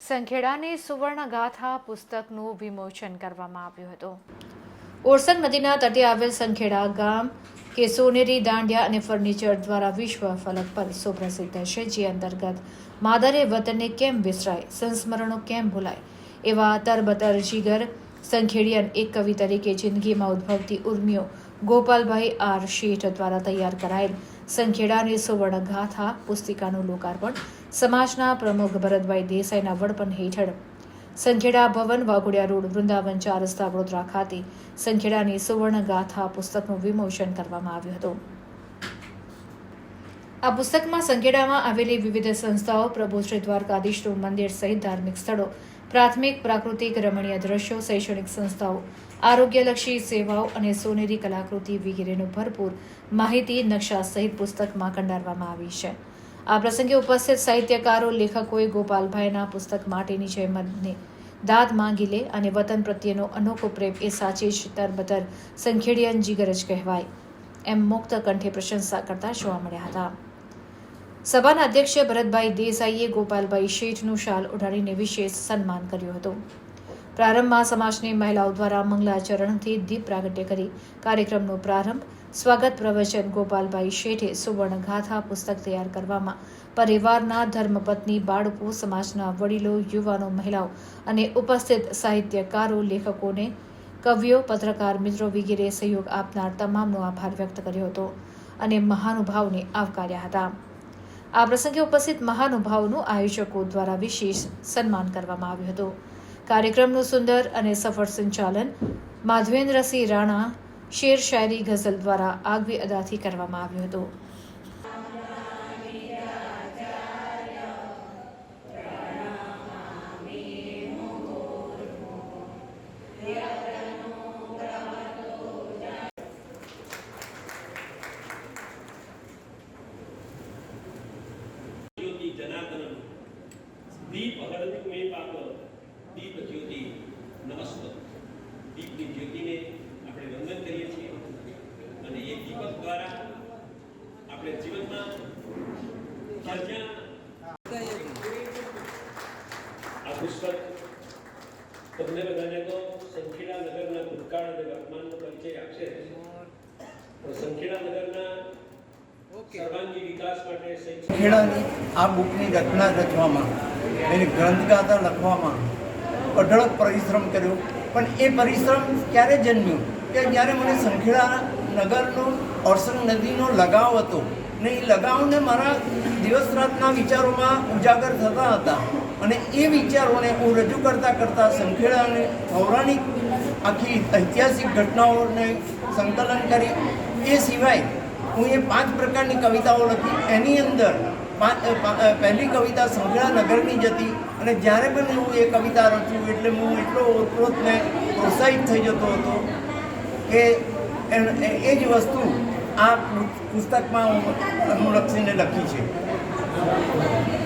સંખેડાની સુવર્ણ ગાથા પુસ્તકનું વિમોચન કરવામાં આવ્યું હતું. ઓરસંગ નદીના તટે આવેલ સંખેડા ગામ કે સોનેરી દાંડિયા અને ફર્નિચર દ્વારા વિશ્વ ફલક પર સુપ્રસિદ્ધ છે, જે અંતર્ગત માદરે વતનને કેમ વિસરાય, સંસ્મરણો કેમ ભૂલાય, એવા તરબતર જીગર સંખેડિયન એક કવિ તરીકે જિંદગીમાં ઉદ્ભવતી ઉર્મિઓ ગોપાલભાઈ આર શેઠ દ્વારા તૈયાર કરાયેલ સંખેડાની સુવર્ણ ગાથા પુસ્તિકાનું લોકાર્પણ સમાજના પ્રમુખ ભરતભાઈ દેસાઈના વડપણ હેઠળ. સંખેડા ભવન વાઘોડિયા રોડ, વૃંદાવન ચાર રસ્તા, વડોદરા ખાતે સંખેડાની સુવર્ણ ગાથા પુસ્તકનું વિમોચન કરવામાં આવ્યું હતું. આ પુસ્તકમાં સંખેડામાં આવેલી વિવિધ સંસ્થાઓ, પ્રભુ શ્રી દ્વારકાધીશનું મંદિર સહિત ધાર્મિક સ્થળો, પ્રાથમિક, પ્રાકૃતિક, રમણીય દ્રશ્યો, શૈક્ષણિક સંસ્થાઓ આરોગ્યલક્ષી સેવાઓ અને સોનેરી કલાકૃતિ વગેરેનું ભરપૂર માહિતી નકશા સહિત પુસ્તકમાં કંડારવામાં આવી છે. આ પ્રસંગે ઉપસ્થિત સાહિત્યકારો, લેખકોએ ગોપાલભાઈના પુસ્તક માટેની જહેમતને દાદ માંગી લે અને વતન પ્રત્યેનો અનોખો પ્રેમ એ સાચી જ તરબતર સંખેડિયન જીગરજ કહેવાય. એમ મુક્ત કંઠે પ્રશંસા કરતા જોવા મળ્યા હતા. સભાના અધ્યક્ષ ભરતભાઈ દેસાઈએ ગોપાલભાઈ શેઠનું શાલ ઉડાડીને વિશેષ સન્માન કર્યું હતું. પ્રારંભમાં સમાજની મહિલાઓ દ્વારા મંગલાચરણથી દીપ પ્રાગટ્ય કરી. કાર્યક્રમનો પ્રારંભ સ્વાગત પ્રવચન ગોપાલભાઈ શેઠે સુવર્ણ ગાથા પુસ્તક તૈયાર કરવામાં. પરિવારના ધર્મપત્ની, બાળકો, સમાજના વડીલો, યુવાનો, મહિલાઓ અને ઉપસ્થિત સાહિત્યકારો, લેખકોને, કવિઓ, પત્રકાર મિત્રો વગેરે સહયોગ આપનાર તમામનો આભાર વ્યક્ત કર્યો હતો અને મહાનુભાવને આવકાર્યા હતા. આ પ્રસંગે ઉપસ્થિત મહાનુભાવનું આયોજકો દ્વારા વિશેષ સન્માન કરવામાં આવ્યું હતું. કાર્યક્રમનું સુંદર અને સફળ સંચાલન માધવેન્દ્રસિંહ રાણા શેર શાયરી ગઝલ દ્વારા આગવી અદાથી કરવામાં આવ્યું હતું. જનાર્દન દીપ હળદિક આપણે જીવનમાં આ પુસ્તક તમને બધાને તો સંખેડા નગરના ભૂતકાળ અને વર્તમાનનો પરિચય આપશે. પણ સંખેડા નગરના ખેડાની આ બુકની રચના રચવામાં એની ગ્રંથગાથા લખવામાં અઢળક પરિશ્રમ કર્યો. પણ એ પરિશ્રમ ક્યારે જન્મ્યો? કે જ્યારે મને સંખેડા નગરનો ઓરસંગ નદીનો લગાવ હતો. ને એ લગાવને મારા દિવસ રાતના વિચારોમાં ઉજાગર થતા હતા. અને એ વિચારોને હું રજૂ કરતાં કરતાં સંખેડાની પૌરાણિક આખી ઐતિહાસિક ઘટનાઓને સંકલન કરી. એ સિવાય હું એ પાંચ પ્રકારની કવિતાઓ લખી. એની અંદર પહેલી કવિતા સંખેડા નગરની જ હતી. અને જ્યારે પણ હું એ કવિતા રચું એટલે હું એટલો ઓતપ્રોતને પ્રોત્સાહિત થઈ જતો હતો કે એ જ વસ્તુ આ પુસ્તકમાં હું અનુલક્ષીને લખી છે.